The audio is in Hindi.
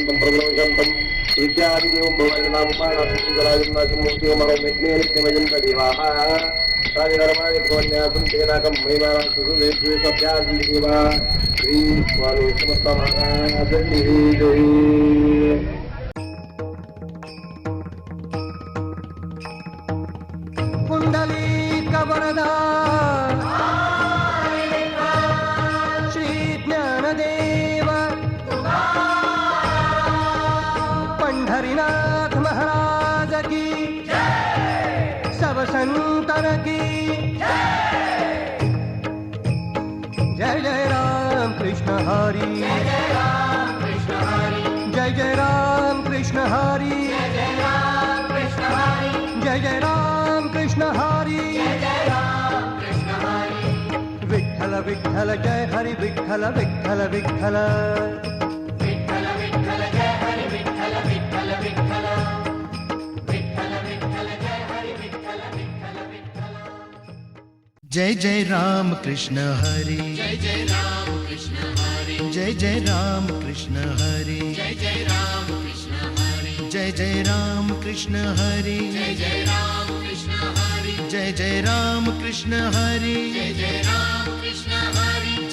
न्दम् प्रदोषन्तम् विद्यादिदेवं भवनामुपायनामूर्तिमरोमयज्ञेनदेवाः साधिधर्माणि भवन्यासं तेनाकं महिमासुदेवा श्रीस्वामी समस्तमहाजनिः जयी पुण्डलीकवरदा ज्ञानदेव पंढरीनाथ महाराज की। सब संतन की। जय जय राम कृष्ण हरी। जय जय राम कृष्ण हरी। जय जय राम कृष्ण हरी। जय जय राम कृष्ण हरी। विठल विठल जय हरि विठल विठल विठल जय जय राम कृष्ण हरि। जय जय राम कृष्ण हरि। जय जय राम कृष्ण हरि। जय जय राम कृष्ण हरि। जय जय राम कृष्ण हरि। जय जय राम कृष्ण हरि। जय जय राम कृष्ण हरि। जय जय राम